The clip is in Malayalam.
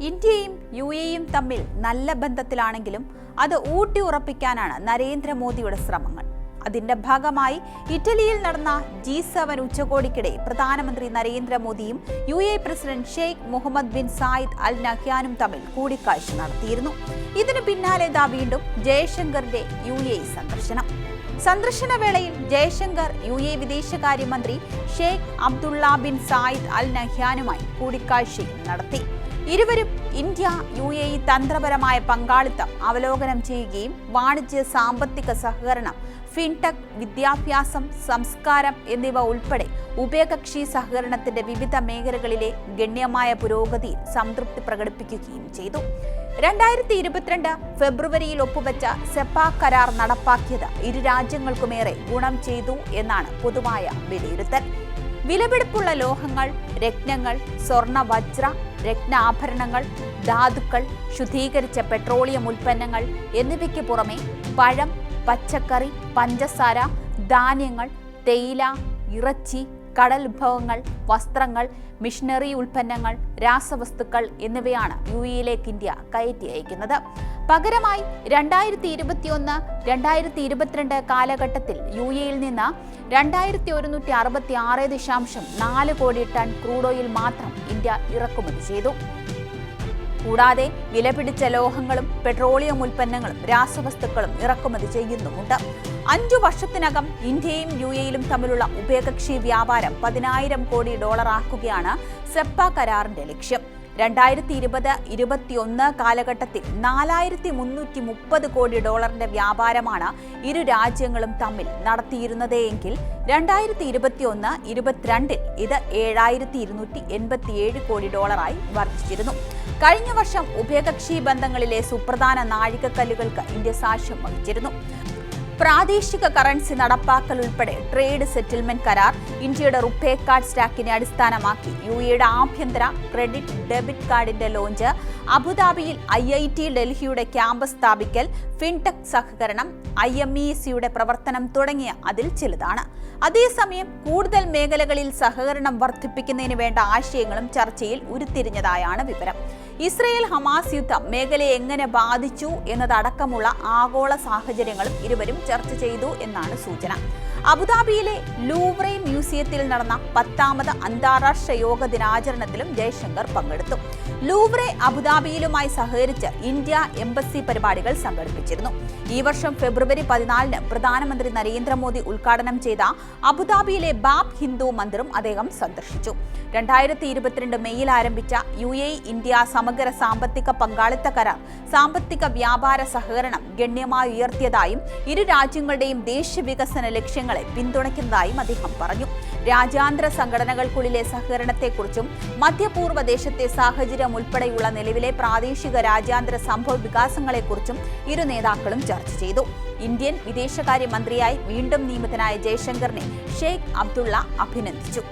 ഇന്ത്യയും യു എയും തമ്മിൽ നല്ല ബന്ധത്തിലാണെങ്കിലും അത് ഊട്ടി ഉറപ്പിക്കാനാണ് നരേന്ദ്രമോദിയുടെ ശ്രമങ്ങൾ. അതിന്റെ ഭാഗമായി ഇറ്റലിയിൽ നടന്ന ജി സെവൻ ഉച്ചകോടിക്കിടെ പ്രധാനമന്ത്രി നരേന്ദ്രമോദിയും U A president Sheikh Mohammed bin Zayed Al നഹ്യാനും തമ്മിൽ കൂടിക്കാഴ്ച നടത്തിയിരുന്നു. ഇതിനു പിന്നാലെ ദാ വീണ്ടും ജയശങ്കറിന്റെ യു എ സന്ദർശനം. സന്ദർശന വേളയിൽ ജയശങ്കർ യു എ വിദേശകാര്യമന്ത്രി Sheikh Abdullah bin Zayed Al നഹ്യാനുമായി കൂടിക്കാഴ്ചയും നടത്തി. ഇരുവരും ഇന്ത്യ യു എ ഇ തന്ത്രപരമായ പങ്കാളിത്തം അവലോകനം ചെയ്യുകയും വാണിജ്യ സാമ്പത്തിക സഹകരണം ഫിൻടെക് വിദ്യാഭ്യാസം സംസ്കാരം എന്നിവ ഉൾപ്പെടെ ഉഭയകക്ഷി സഹകരണത്തിന്റെ വിവിധ മേഖലകളിലെ ഗണ്യമായ പുരോഗതി സംതൃപ്തി പ്രകടിപ്പിക്കുകയും ചെയ്തു. രണ്ടായിരത്തി ഇരുപത്തിരണ്ട് ഫെബ്രുവരിയിൽ ഒപ്പുവെച്ച സെപ്പ കരാർ നടപ്പാക്കിയത് ഇരു രാജ്യങ്ങൾക്കുമേറെ ഗുണം ചെയ്തു എന്നാണ് പൊതുവായ വിലയിരുത്തൽ. വിലപിടിപ്പുള്ള ലോഹങ്ങൾ രത്നങ്ങൾ സ്വർണ വജ്ര രത്നാഭരണങ്ങൾ ധാതുക്കൾ ശുദ്ധീകരിച്ച പെട്രോളിയം ഉൽപ്പന്നങ്ങൾ എന്നിവയ്ക്ക് പുറമെ പഴം പച്ചക്കറി പഞ്ചസാര ധാന്യങ്ങൾ തേയില ഇറച്ചി കടൽ വിഭവങ്ങൾ വസ്ത്രങ്ങൾ മിഷനറി ഉൽപ്പന്നങ്ങൾ രാസവസ്തുക്കൾ എന്നിവയാണ് യു ഇയിലേക്ക് ഇന്ത്യ കയറ്റി അയക്കുന്നത്. പകരമായി രണ്ടായിരത്തി ഇരുപത്തിയൊന്ന് രണ്ടായിരത്തി ഇരുപത്തിരണ്ട് കാലഘട്ടത്തിൽ യു എയിൽ നിന്ന് രണ്ടായിരത്തി ഒരുന്നൂറ്റി അറുപത്തി ആറ് ദശാംശം നാല് കോടി ടൺ ക്രൂഡ് ഓയിൽ മാത്രം ഇന്ത്യ ഇറക്കുമതി ചെയ്തു. കൂടാതെ വിലപിടിച്ച ലോഹങ്ങളും പെട്രോളിയം ഉൽപ്പന്നങ്ങളും രാസവസ്തുക്കളും ഇറക്കുമതി ചെയ്യുന്നുമുണ്ട്. അഞ്ചു വർഷത്തിനകം ഇന്ത്യയും യു എയിലും തമ്മിലുള്ള ഉഭയകക്ഷി വ്യാപാരം പതിനായിരം കോടി ഡോളറാക്കുകയാണ് സെപ്പ കരാറിന്റെ ലക്ഷ്യം. രണ്ടായിരത്തി ഇരുപത് ഇരുപത്തിയൊന്ന് കാലഘട്ടത്തിൽ നാലായിരത്തി മുന്നൂറ്റി മുപ്പത് കോടി ഡോളറിന്റെ വ്യാപാരമാണ് ഇരു രാജ്യങ്ങളും തമ്മിൽ നടത്തിയിരുന്നത് എങ്കിൽ രണ്ടായിരത്തി ഇരുപത്തിയൊന്ന് ഇരുപത്തിരണ്ടിൽ ഇത് ഏഴായിരത്തി ഇരുന്നൂറ്റി എൺപത്തിയേഴ് കോടി ഡോളറായി വർദ്ധിച്ചിരുന്നു. കഴിഞ്ഞ വർഷം ഉഭയകക്ഷി ബന്ധങ്ങളിലെ സുപ്രധാന നാഴികക്കല്ലുകൾക്ക് ഇന്ത്യ സാക്ഷ്യം വഹിച്ചിരുന്നു. പ്രാദേശിക കറൻസി നടപ്പാക്കൽ ഉൾപ്പെടെ ട്രേഡ് സെറ്റിൽമെന്റ് കരാർ ഇന്ത്യയുടെ റുപ്പേ കാർഡ് സ്റ്റാക്കിനെ അടിസ്ഥാനമാക്കി യു എയുടെ ആഭ്യന്തര ക്രെഡിറ്റ് ഡെബിറ്റ് കാർഡിന്റെ ലോഞ്ച് അബുദാബിയിൽ ഐ ഐ ടി ഡൽഹിയുടെ ക്യാമ്പസ് സ്ഥാപിക്കൽ ഫിൻടെക് സഹകരണം ഐ എം ഇ സിയുടെ പ്രവർത്തനം തുടങ്ങിയ അതിൽ ചിലതാണ്. അതേസമയം കൂടുതൽ മേഖലകളിൽ സഹകരണം വർദ്ധിപ്പിക്കുന്നതിന് വേണ്ട ആശയങ്ങളും ചർച്ചയിൽ ഉരുത്തിരിഞ്ഞതായാണ് വിവരം. ഇസ്രയേൽ ഹമാസ് യുദ്ധം മേഖലയെ എങ്ങനെ ബാധിച്ചു എന്നതടക്കമുള്ള ആഗോള സാഹചര്യങ്ങളും ഇരുവരും ചർച്ച ചെയ്തു എന്നാണ് സൂചന. അബുദാബിയിലെ ലൂവ്രെ മ്യൂസിയത്തിൽ നടന്ന പത്താമത് അന്താരാഷ്ട്ര യോഗ ദിനാചരണത്തിലും ജയശങ്കർ പങ്കെടുത്തു. ലൂവ്രെ അബുദാബിയിലുമായി സഹകരിച്ച് ഇന്ത്യ എംബസി പരിപാടികൾ സംഘടിപ്പിച്ചിരുന്നു. ഈ വർഷം ഫെബ്രുവരി പതിനാലിന് പ്രധാനമന്ത്രി നരേന്ദ്രമോദി ഉദ്ഘാടനം ചെയ്ത അബുദാബിയിലെ ബാബ് ഹിന്ദു മന്ദിറും അദ്ദേഹം സന്ദർശിച്ചു. രണ്ടായിരത്തി ഇരുപത്തിരണ്ട് മെയ്യിൽ ആരംഭിച്ച യു എ ഇന്ത്യ സമഗ്ര സാമ്പത്തിക പങ്കാളിത്ത കരാർ സാമ്പത്തിക വ്യാപാര സഹകരണം ഗണ്യമായി ഉയർത്തിയതായും ഇരു രാജ്യങ്ങളുടെയും ദേശീയ വികസന ലക്ഷ്യങ്ങളെ പിന്തുണയ്ക്കുന്നതായും അദ്ദേഹം പറഞ്ഞു. രാജ്യാന്തര സംഘടനകൾക്കുള്ളിലെ സഹകരണത്തെക്കുറിച്ചും മധ്യപൂർവ ദേശത്തെ സാഹചര്യം ഉൾപ്പെടെയുള്ള നിലവിലെ പ്രാദേശിക രാജ്യാന്തര സംഭവ വികാസങ്ങളെക്കുറിച്ചും ഇരു നേതാക്കളും ചർച്ച ചെയ്തു. ഇന്ത്യൻ വിദേശകാര്യമന്ത്രിയായി വീണ്ടും നിയമിതനായ ജയശങ്കറിനെ ഷെയ്ഖ് അബ്ദുള്ള അഭിനന്ദിച്ചു.